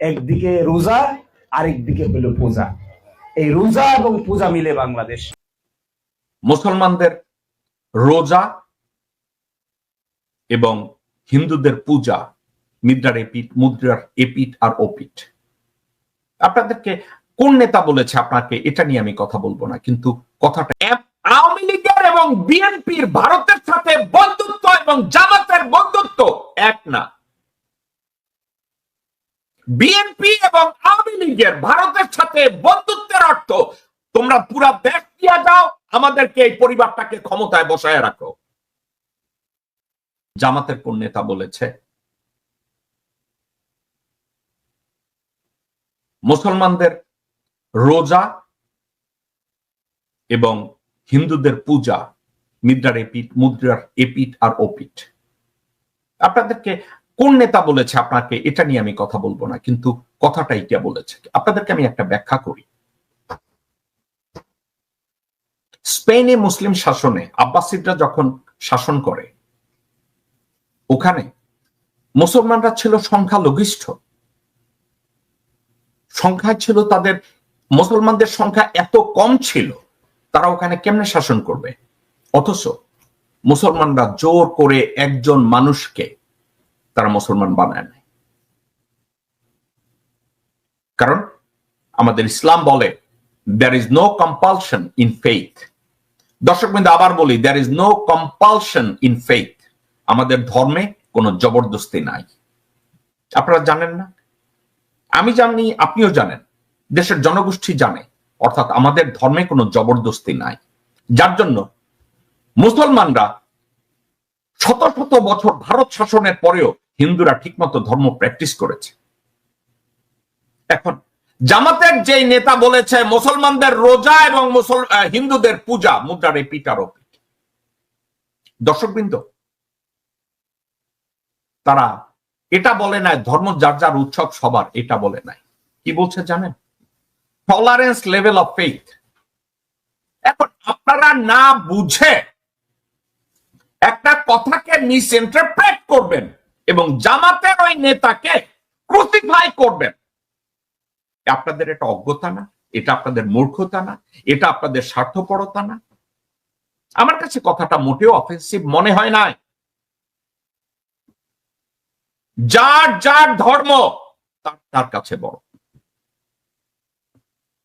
একদিকে রোজা, আরেকদিকে হলো পূজা। এই রোজা এবং পূজা মিলে বাংলাদেশ। মুসলমানদের রোজা এবং হিন্দুদের পূজা, মুদ্রার এপিট মুদ্রার এপিট আর ওপিট আপনাদেরকে কোন নেতা বলেছে আপনাকে, এটা নিয়ে আমি কথা বলব না, কিন্তু কথাটা আওয়ামী লীগের এবং বিএনপির, ভারতের সাথে বন্ধুত্ব এবং জামাতের বন্ধুত্ব এক না। বিএনপি এবং আওয়ামী লীগের ভারতের সাথে বন্ধুত্বের অর্থ, তোমরা পুরা দেশ দিয়া যাও, আমাদেরকে এই পরিবারটাকে ক্ষমতায় বসায় রাখো। জামাতের কোন নেতা বলেছে? মুসলমানদের রোজা এবং হিন্দুদের পূজা, মুদ্রার এপিট মুদ্রার এপিট আর ওপিট আপনাদেরকে কোন নেতা বলেছে আপনাকে? এটা নিয়ে আমি কথা বলব না, কিন্তু কথাটা এটা বলেছে? আপনাদেরকে আমি একটা ব্যাখ্যা করি। স্পেনে মুসলিম শাসনে আব্বাসিদরা যখন শাসন করে, ওখানে মুসলমানরা ছিল সংখ্যালঘিষ্ঠ। সংখ্যা ছিল তাদের, মুসলমানদের সংখ্যা এত কম ছিল, তারা ওখানে কেমনে শাসন করবে? অথচ মুসলমানরা জোর করে একজন মানুষকে তারা মুসলমান বানায় নেয় কারণ আমাদের ইসলাম বলে there is no compulsion in faith দর্শক বিন্দু, আবার বলি there is no compulsion in faith আমাদের ধর্মে কোনো জবরদস্তি নাই। আপনারা জানেন না? আমি জানি, আপনিও জানেন, দেশের জনগোষ্ঠী জানে, অর্থাৎ আমাদের ধর্মে কোনো জবরদস্তি নাই। যার জন্য মুসলমানরা শত শত বছর ভারত শাসনের পরেও হিন্দুরা ঠিকমতো ধর্ম প্র্যাকটিস করেছে। এখন জামাতের যে নেতা বলেছে, মুসলমানদের রোজা এবং হিন্দুদের পূজা, মুদ্রার এই পিটার ওপিট দর্শকবৃন্দ, তারা এটা বলে নাই, ধর্ম যার যার উৎসব সবার এটা বলে নাই। কি বলছে জানেন? টলারেন্স লেভেল অফ ফেইথ এখন আপনারা না বুঝে একটা কথাকে মিস ইন্টারপ্রেট করবেন এবং জামাতের ওই নেতাকে ক্রুসিফাই করবেন। আপনাদের এটা অজ্ঞতা না? এটা আপনাদের মূর্খতা না? এটা আপনাদের স্বার্থপরতা না? আমার কাছে কথাটা মোটেও অফেন্সিভ মনে হয় নাই। যার যার ধর্ম, তার তার কাছে বড়।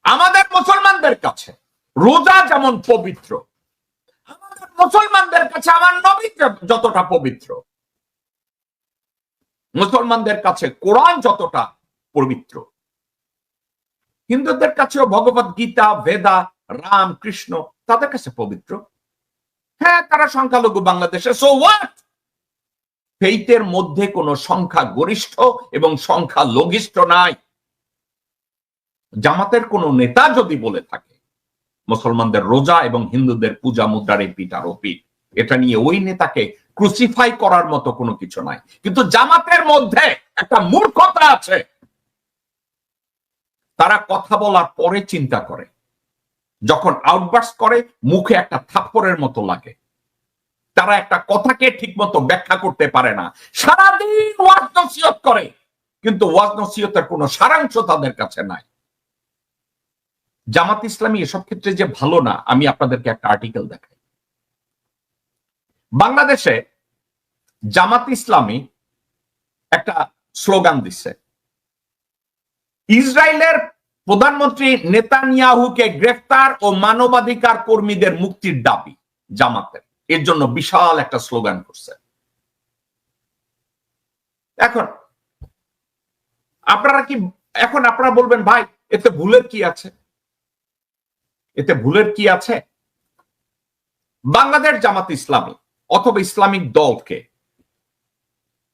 আমাদের মুসলমানদের কাছে রোজা যেমন পবিত্র মুসলমানদের কাছে আমার নবী যতটা পবিত্র। মুসলমানদের কাছে কোরআন যতটা পবিত্র। হিন্দুদের কাছেও ভগবত গীতা বেদা রাম, কৃষ্ণ তাদের কাছে পবিত্র। হ্যাঁ তারা সংখ্যালঘু বাংলাদেশে সো হোয়াট ফেইতের মধ্যে কোনো সংখ্যা গরিষ্ঠ এবং সংখ্যা লঘিষ্ঠ নাই। জামাতের কোন নেতা যদি বলে থাকে মুসলমানদের রোজা এবং হিন্দুদের পূজা মুদ্রার এই আর এটা নিয়ে ওই নেতাকে ক্রুসিফাই করার মতো কোনো কিছু নাই। কিন্তু জামাতের মধ্যে একটা মূর্খতা আছে। তারা কথা বলার পরে চিন্তা করে। যখন আউটবার্স করে, মুখে একটা থাপ্পড়ের মতো লাগে। তারা একটা কথাকে ঠিক মতো ব্যাখ্যা করতে পারে না। সারাদিন ওয়াজ নসিহত করে। কিন্তু ওয়াজ নসিহতের কোনো সারাংশ তাদের কাছে নাই। জামাত ইসলামী এসব ক্ষেত্রে যে ভালো না, আমি আপনাদেরকে একটা আর্টিকেল দেখাই। বাংলাদেশে জামাত ইসলামী একটা স্লোগান দিচ্ছে ইসরায়েলের প্রধানমন্ত্রী নেতানিয়াহুকে গ্রেফতার ও মানবাধিকার কর্মীদের মুক্তির দাবি জামাতের। এর জন্য বিশাল একটা স্লোগান করছে। এখন, আপনারা কি, এখন আপনারা বলবেন, ভাই, এতে ভুলের কি আছে? এতে ভুলের কি আছে? বাংলাদেশ জামাত ইসলামী অথবা ইসলামিক দলকে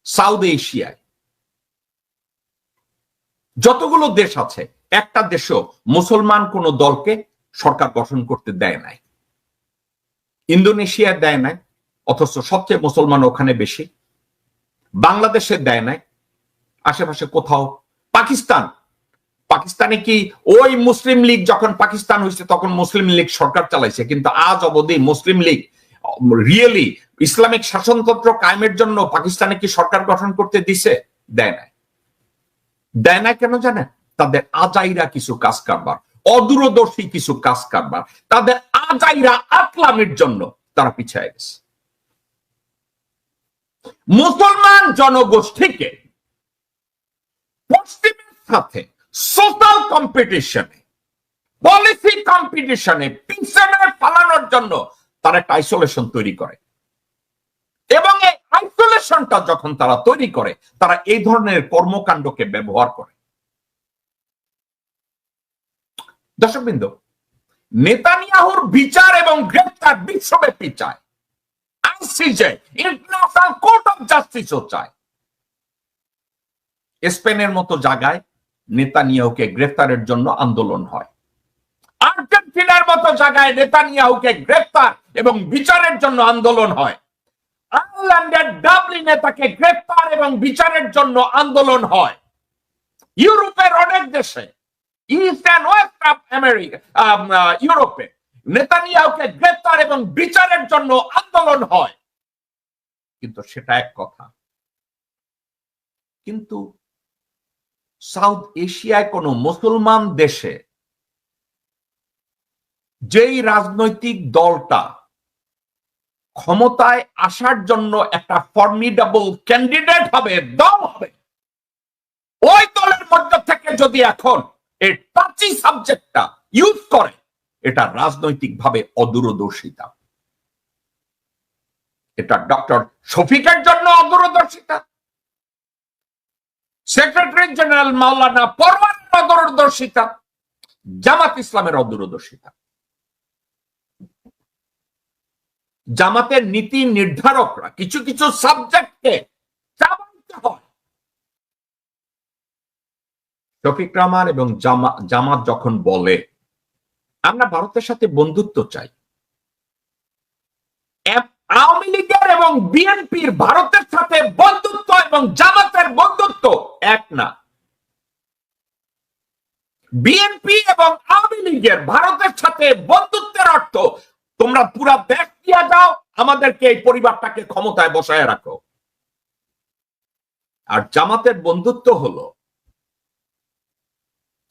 সাউথ এশিয়ায় যতগুলো দেশ আছে, একটা দেশও মুসলমান কোন দলকে সরকার গঠন করতে দেয় নাই। ইন্দোনেশিয়া দেয় নাই, অথচ সবচেয়ে মুসলমান ওখানে বেশি। বাংলাদেশে দেয় নাই, আশেপাশে কোথাও। পাকিস্তান পাকিস্তানে কি ওই মুসলিম লীগ যখন পাকিস্তান হয়েছে, তখন মুসলিম লীগ সরকার চালাইছে। কিন্তু আজ অবধি মুসলিম লীগ রিয়েলি ইসলামিক শাসনতন্ত্র কায়েমের জন্য পাকিস্তানে কি সরকার গঠন করতে দিছে? দেয় নাই। দেয় না কেন জানেন? তাদের আজাইরা কিছু কাজ কারবার, অদূরদর্শী কিছু কাজ কারবার, তাদের আজাইরা আকলামের জন্য তারা পিছিয়ে গেছে। মুসলমান জনগোষ্ঠীকে পশ্চিমের সাথে সোশ্যাল কম্পিটিশনে পলিসি কম্পিটিশনে পিছনে ফালানোর জন্য তারা একটা আইসোলেশন তৈরি করে। এবং এই আইসোলেশনটা যখন তারা তৈরি করে, তারা এই ধরনের কর্মকাণ্ডকে ব্যবহার করে। দর্শকবৃন্দ, নেতানিয়াহুর বিচার এবং গ্রেপ্তার বিশ্বব্যাপী চায়। আইসিজে ইন্টারন্যাশনাল কোর্ট অফ জাস্টিসও চায়। স্পেনের মতো জায়গায় নেতানিয়াহুকে গ্রেফতারের জন্য আন্দোলন হয়। আর্জেন্টিনার মতো জায়গায় নেতানিয়াহুকে গ্রেফতার এবং বিচারের জন্য আন্দোলন হয়। আয়ারল্যান্ডের ডাবলিনে তাকে গ্রেফতার এবং বিচারের জন্য আন্দোলন হয়। ইউরোপের অনেক দেশে, east and west of America ইউরোপে নেতানিয়াহুকে গ্রেফতার এবং বিচারের জন্য আন্দোলন হয়। কিন্তু সেটা এক কথা। কিন্তু সাউথ এশিয়ায় কোন মুসলমান দেশে যেই রাজনৈতিক দলটা ক্ষমতায় আসার জন্য একটা ফর্মিডেবল ক্যান্ডিডেট হবে, দল হবে, ওই দলের মধ্য থেকে যদি এখন এই টাচি সাবজেক্টটা ইউজ করে, এটা রাজনৈতিকভাবে অদূরদর্শিতা। এটা ডক্টর শফিকের জন্য অদূরদর্শিতা। সেক্রেটারি জেনারেল মাওলানা পরওয়ানের অদূরদর্শিতা জামাত ইসলামের অদূরদর্শিতা। জামাতের নীতি নির্ধারকরা কিছু কিছু সাবজেক্টকে চাবাইতে হয়। শফিক রহমান এবং জামা- জামাত যখন বলে, আমরা ভারতের সাথে বন্ধুত্ব চাই এম- আওয়ামী লীগের এবং বিএনপির ভারতের সাথে বন্ধুত্ব এবং জামাতের বন্ধুত্ব এক না। বিএনপি এবং আওয়ামী লীগের ভারতের সাথে বন্ধুত্বের অর্থ, তোমরা পুরা দেশ দিয়া যাও, আমাদেরকে এই পরিবারটাকে ক্ষমতায় বসায় রাখো। আর জামাতের বন্ধুত্ব হলো,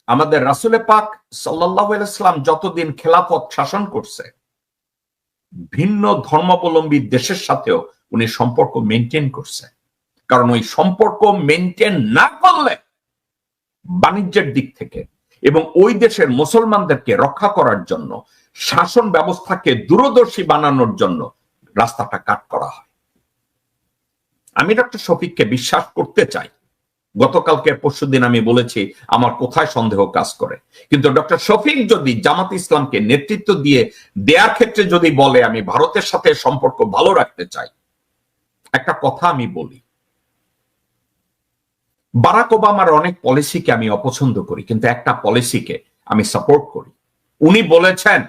আমাদের রাসুলে পাক সাল্লাম যতদিন খেলাফত শাসন করছে ভিন্ন ধর্মাবলম্বী দেশের সাথেও উনি সম্পর্ক মেনটেন করছে। কারণ ওই সম্পর্ক মেনটেন না করলে বাণিজ্যের দিক থেকে এবং ওই দেশের মুসলমানদেরকে রক্ষা করার জন্য, শাসন ব্যবস্থাকে দূরদর্শী বানানোর জন্য রাস্তাটা কাট করা হয়। আমি ডক্টর শফিককে বিশ্বাস করতে চাই গতকালকে পরশু দিন আমি বলেছি, আমার কোথায় সন্দেহ কাজ করে। কিন্তু ডক্টর শফিক যদি জামাত ইসলামকে নেতৃত্ব দিয়ে দেয়ার ক্ষেত্রে যদি বলে, আমি ভারতের সাথে সম্পর্ক ভালো রাখতে চাই, একটা কথা আমি বলি। বারাক ওবামার অনেক পলিসিকে আমি অপছন্দ করি, কিন্তু একটা পলিসিকে আমি সাপোর্ট করি। উনি বলেছেন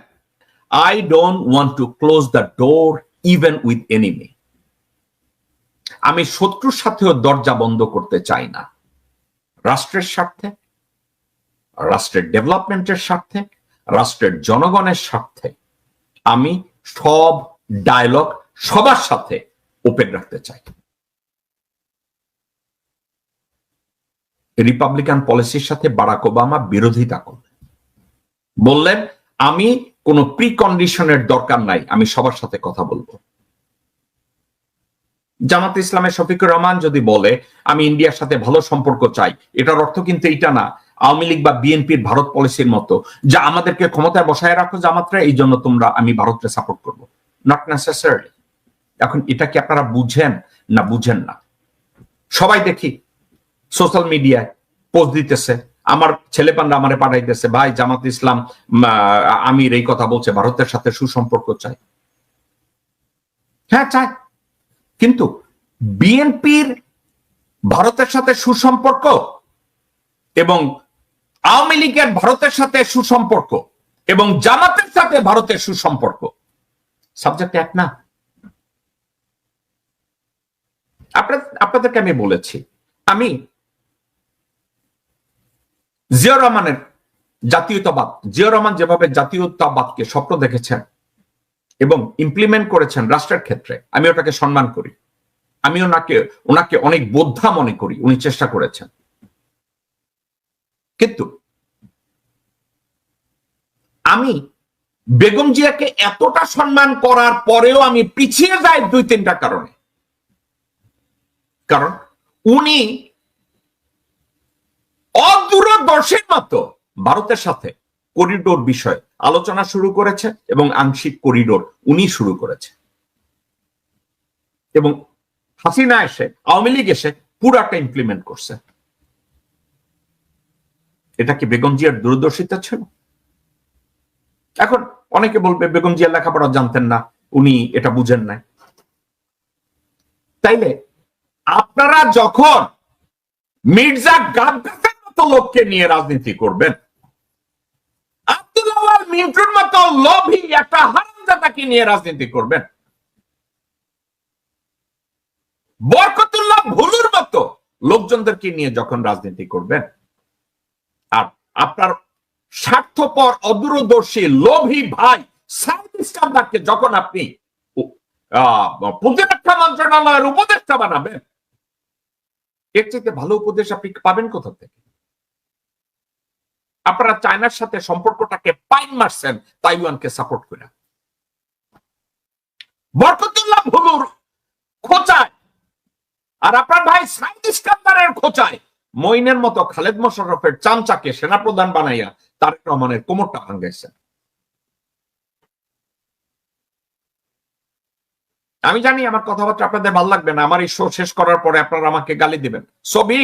I don't want to close the door even with enemy আমি শত্রুর সাথেও দরজা বন্ধ করতে চাই না। রাষ্ট্রের স্বার্থে, রাষ্ট্রের ডেভেলপমেন্টের স্বার্থে, রাষ্ট্রের জনগণের স্বার্থে আমি সব ডায়লগ সবার সাথে ওপেন রাখতে চাই। রিপাবলিকান পলিসির সাথে বারাক ওবামা বিরোধিতা করলেন। বললেন, আমি কোনো প্রিকন্ডিশনের দরকার নাই, আমি সবার সাথে কথা বলব। জামাত ইসলামের শফিকুর রহমান যদি বলে, আমি ইন্ডিয়ার সাথে ভালো সম্পর্ক চাই এটার অর্থ কিন্তু এটা না। আওয়ামী লীগ বা বিএনপির ভারত পলিসির মতো, যা আমাদেরকে ক্ষমতায় বসায় রাখো জামাতরা, এই জন্য তোমরা আমি ভারতকে সাপোর্ট করব। নট নেসেসারি এখন এটা কি আপনারা বুঝেন না বুঝেন না? সবাই দেখি সোশ্যাল মিডিয়ায় পোস্ট দিতেছে, আমার ছেলেপান্ডা আমারে পাঠাইতেছে, ভাই, জামাত ইসলাম আমির এই কথা বলছে, ভারতের সাথে সুসম্পর্ক চাই। হ্যাঁ চাই। কিন্তু বিএনপির ভারতের সাথে সুসম্পর্ক এবং আওয়ামী লীগের ভারতের সাথে সুসম্পর্ক এবং জামাতের সাথে ভারতের সুসম্পর্ক। সাবজেক্ট এক না। আপনাদেরকে আমি বলেছি, আমি জিয়া রহমানের জাতীয়তাবাদ জিয়া রহমান যেভাবে জাতীয়তাবাদকে স্বপ্ন দেখেছেন এবং ইমপ্লিমেন্ট করেছেন রাষ্ট্রের ক্ষেত্রে। আমি ওটাকে সম্মান করি। আমি ওনাকে ওনাকে অনেক বোদ্ধা মনে করি। উনি চেষ্টা করেছেন। কিন্তু আমি বেগম জিয়াকে এতটা সম্মান করার পরেও আমি পিছিয়ে যাই দুই তিনটা কারণে। কারণ উনি অদূরদর্শীর মতো ভারতের সাথে করিডোর বিষয়ে আলোচনা শুরু করেছে এবং আংশিক করিডোর উনি শুরু করেছে এবং হাসিনা এসে, আওয়ামী লীগ এসে পুরাটা ইমপ্লিমেন্ট করছে। এটা কি বেগম জিয়ার দূরদর্শিতা ছিল? এখন অনেকে বলবে, বেগম জিয়া লেখাপড়া জানতেন না, উনি এটা বুঝেন নাই। তাইলে আপনারা যখন মির্জা গাদ্দাফের মতো লোককে নিয়ে রাজনীতি করবেন মিন্টুর মতো লোভী একটা হারামজাদাকে নিয়ে রাজনীতি করবেন। বরকতুল্লাহ ভুলুর মতো লোকজনদেরকে নিয়ে যখন রাজনীতি করবেন, আর আপনার স্বার্থপর, অদূরদর্শী, লোভী ভাই যখন আপনি প্রতিরক্ষা মন্ত্রণালয়ের উপদেষ্টা বানাবেন, এর চাইতে ভালো উপদেশ আপনি পাবেন কোথা থেকে? আপনারা চায়নার সাথে সম্পর্কটাকে পাইন মারছেন, তাইওয়ানকে সাপোর্ট করে। বরকতুল্লাহ ভুলুর খোঁচায়। আর আপনার ভাই সাইদ ইস্কান্দারের খোঁচায়। মইনের মতো খালেদ চামচাকে সেনাপ্রধান বানাইয়া তারেক রহমানের কোমরটা ভাঙ্গাইছেন আমি জানি আমার কথাবার্তা আপনাদের ভালো লাগবে না, আমার এই শো শেষ করার পরে আপনারা আমাকে গালি দিবেন। ছবি